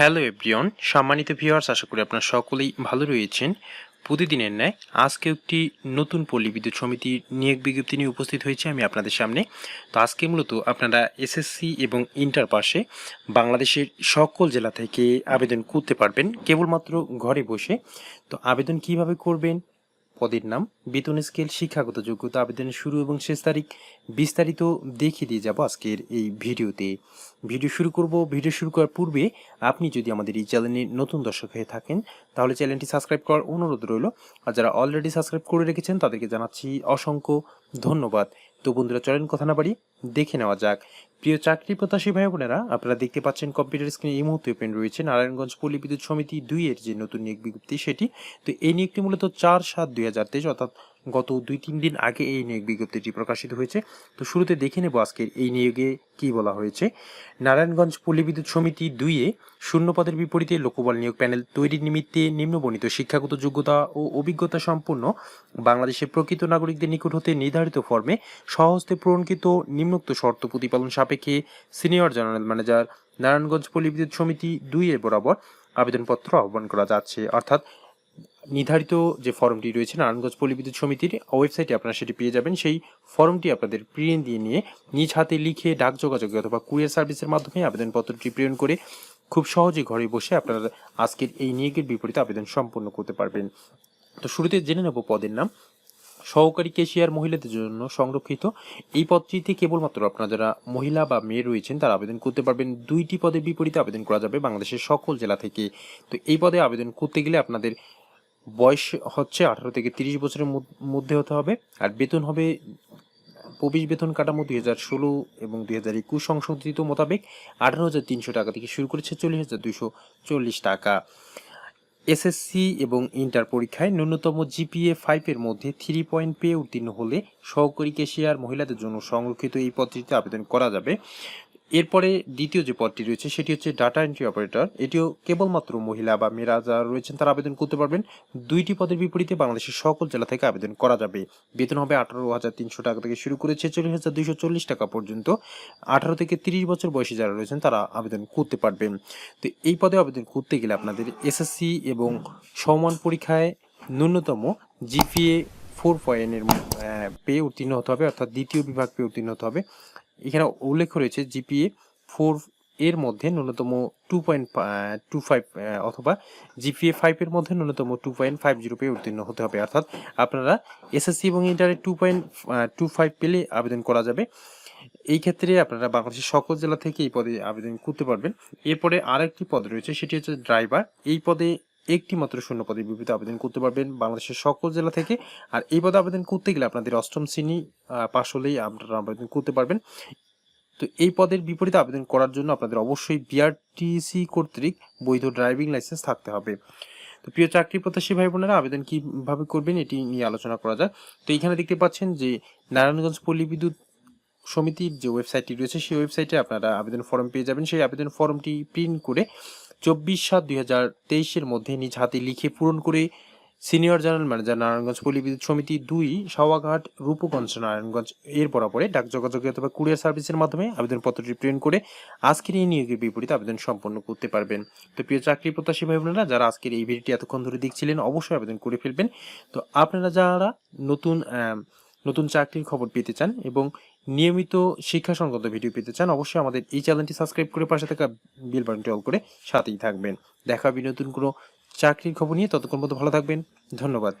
Hello everyone সম্মানিত viewers, আশা করি আপনারা সকলেই ভালো রয়েছেন। প্রতিদিনের ন্যায় আজকে একটি নতুন পল্লী বিদ্যুৎ সমিতির নিয়োগ বিজ্ঞপ্তি নিয়ে উপস্থিত হয়েছে আমি আপনাদের সামনে। তো আজকে মূলত আপনারা এসএসসি এবং ইন্টার পাশে বাংলাদেশের সকল জেলা থেকে আবেদন করতে পারবেন, কেবলমাত্র ঘরে বসে। তো আবেদন কীভাবে করবেন, পদের নাম, বেতন স্কেল, শিক্ষাগত যোগ্যতা, আবেদনের শুরু এবং শেষ তারিখ বিস্তারিত দেখিয়ে দিয়ে যাব আজকের এই ভিডিওতে। ভিডিও শুরু করব। ভিডিও শুরু করার পূর্বে আপনি যদি আমাদের এই চ্যানেলে নতুন দর্শক হয়ে থাকেন, তাহলে চ্যানেলটি সাবস্ক্রাইব করার অনুরোধ রইল। আর যারা অলরেডি সাবস্ক্রাইব করে রেখেছেন, তাদেরকে জানাচ্ছি অসংখ্য ধন্যবাদ। তো বন্ধুরা, চলেন কথা না বাড়ি দেখে নেওয়া যাক। প্রিয় চাকরি প্রত্যাশী ভাই বোনেরা, আপনারা দেখতে পাচ্ছেন কম্পিউটার স্ক্রিনে এই মুহূর্তে ওপেন রয়েছে নারায়ণগঞ্জ পল্লী বিদ্যুৎ সমিতি দুই এর যে নতুন নিয়োগ বিজ্ঞপ্তি সেটি। তো এই নিয়োগটি মূলত চার সাত দুই হাজার তেইশ, অর্থাৎ গত দুই তিন দিন আগে এই নিয়োগ বিজ্ঞপ্তিটি প্রকাশিত হয়েছে। তো শুরুতে দেখে নেব আজকের এই নিয়োগে কি বলা হয়েছে। নারায়ণগঞ্জ পল্লী বিদ্যুৎ সমিতি দুইয়ে শূন্য পদের বিপরীতে লোকবল নিয়োগ প্যানেল তৈরির নিমিত্তে নিম্নবর্ণিত শিক্ষাগত যোগ্যতা ও অভিজ্ঞতা সম্পন্ন বাংলাদেশের প্রকৃত নাগরিকদের নিকট হতে নির্ধারিত ফর্মে সহজতে পূরণকৃত নিম্নোক্ত শর্ত প্রতিপালন সাপেক্ষে সিনিয়র জেনারেল ম্যানেজার নারায়ণগঞ্জ পল্লী বিদ্যুৎ সমিতি দুই এর বরাবর আবেদনপত্র আহ্বান করা যাচ্ছে। অর্থাৎ নির্ধারিত যে ফর্মটি রয়েছে নারায়ণগঞ্জ পল্লী বিদ্যুৎ সমিতির ওয়েবসাইটে আপনারা সেটি পেয়ে যাবেন। সেই ফর্মটি আপনাদের প্রিন্ট দিয়ে নিয়ে নিজ হাতে লিখে ডাক যোগাযোগে অথবা কুরিয়ার সার্ভিসের মাধ্যমে আবেদনপত্রটি প্রেরণ করে খুব সহজে ঘরে বসে আপনারা আজকের এই নিয়োগের বিপরীতে আবেদন সম্পন্ন করতে পারবেন। তো শুরুতে জেনে নেব পদের নাম। সহকারী কেশিয়ার মহিলাদের জন্য সংরক্ষিত। এই পদটিতে কেবলমাত্র আপনারা যারা মহিলা বা মেয়ে রয়েছেন, তারা আবেদন করতে পারবেন। দুইটি পদের বিপরীতে আবেদন করা যাবে বাংলাদেশের সকল জেলা থেকে। তো এই পদে আবেদন করতে গেলে আপনাদের বয়স হচ্ছে আঠারো থেকে তিরিশ বছরের মধ্যে হতে হবে। আর বেতন হবে, প্রবেশ বেতন কাঠামো দুই হাজার ষোলো এবং দুই হাজার একুশ সংশোধিত মোতাবেক আঠারো হাজার তিনশো টাকা থেকে শুরু করেছে চল্লিশ হাজার দুইশো চল্লিশ টাকা। এসএসসি এবং ইন্টার পরীক্ষায় ন্যূনতম জিপিএ ফাইভের মধ্যে থ্রি পয়েন্ট পেয়ে উত্তীর্ণ হলে সহকারী কেশিয়ার মহিলাদের জন্য সংরক্ষিত এই পদ্ধতিতে আবেদন করা যাবে। এরপরে দ্বিতীয় যে পদটি রয়েছে, সেটি হচ্ছে ডাটা এন্ট্রি অপারেটর এটিও কেবলমাত্র মহিলা বা মেয়েরা যারা রয়েছেন, তারা আবেদন করতে পারবেন। দুইটি পদের বিপরীতে বাংলাদেশের সকল জেলা থেকে আবেদন করা যাবে। বেতন হবে আঠারো হাজার তিনশো টাকা থেকে শুরু করে ছেচল্লিশ হাজার দুইশো চল্লিশ টাকা পর্যন্ত। আঠারো থেকে তিরিশ বছর বয়সী যারা রয়েছেন, তারা আবেদন করতে পারবেন। তো এই পদে আবেদন করতে গেলে আপনাদের এসএসসি এবং সমান পরীক্ষায় ন্যূনতম জিপিএ ফোর পয়েন্টের পেয়ে উত্তীর্ণ হতে হবে, অর্থাৎ দ্বিতীয় বিভাগ পেয়ে উত্তীর্ণ হতে হবে। এখানে উল্লেখ রয়েছে জিপিএ ফোর এর মধ্যে ন্যূনতম টু পয়েন্ট টু ফাইভ অথবা জিপিএ ফাইভের মধ্যে ন্যূনতম টু পয়েন্ট ফাইভ জিরো পেয়ে উত্তীর্ণ হতে হবে। অর্থাৎ আপনারা এসএসসি এবং ইন্টারে টু পয়েন্ট টু ফাইভ পেলে আবেদন করা যাবে। এই ক্ষেত্রে আপনারা বাংলাদেশের সকল জেলা থেকে এই পদে আবেদন করতে পারবেন। এরপরে আরেকটি পদ রয়েছে, সেটি হচ্ছে ড্রাইভার এই পদে একটি মাত্র শূন্য পদে বিপরীতে আবেদন করতে পারবেন বাংলাদেশের সকল জেলা থেকে। আর এই পদে আবেদন করতে গেলে আপনাদের অষ্টম শ্রেণি পাশ হলেই আপনারা আবেদন করতে পারবেন। তো এই পদের বিপরীতে আবেদন করার জন্য আপনাদের অবশ্যই বিআরটিসি কর্তৃক বৈধ ড্রাইভিং লাইসেন্স থাকতে হবে। তো প্রিয় চাকরি প্রত্যাশী ভাই বোনেরা, আবেদন কীভাবে করবেন এটি নিয়ে আলোচনা করা যাক। তো এইখানে দেখতে পাচ্ছেন যে নারায়ণগঞ্জ পল্লী বিদ্যুৎ সমিতির যে ওয়েবসাইটটি রয়েছে, সেই ওয়েবসাইটে আপনারা আবেদন ফর্ম পেয়ে যাবেন। সেই আবেদন ফর্মটি প্রিন্ট করে চব্বিশ সাত দুই হাজার তেইশের মধ্যে নিজ হাতে লিখে পূরণ করে সিনিয়র জেনারেল ম্যানেজার নারায়ণগঞ্জ পল্লী বিদ্যুৎ সমিতি দুই, সাওয়াঘাট, রূপগঞ্জ, নারায়ণগঞ্জ এর বরাবরে ডাক যোগাযোগ অথবা কুরিয়ার সার্ভিসের মাধ্যমে আবেদনপত্রটি প্রিন্ট করে আজকের এই নিয়োগের বিপরীতে আবেদন সম্পন্ন করতে পারবেন। তো প্রিয় চাকরি প্রত্যাশী ভাই বোনেরা যারা আজকের এই ভিডিওটি এতক্ষণ ধরে দেখছিলেন, অবশ্যই আবেদন করে ফেলবেন। তো আপনারা যারা নতুন নতুন চাকরির খবর পেতে চান এবং নিয়মিত শিক্ষা সংক্রান্ত ভিডিও পেতে চান, অবশ্যই আমাদের এই চ্যানেলটি সাবস্ক্রাইব করে পাশে থাকা বিল বাটনটি অল করে সাথেই থাকবেন। দেখা হবে নতুন কোনো চাকরির খবর নিয়ে, ততক্ষণ পর্যন্ত ভালো থাকবেন। ধন্যবাদ।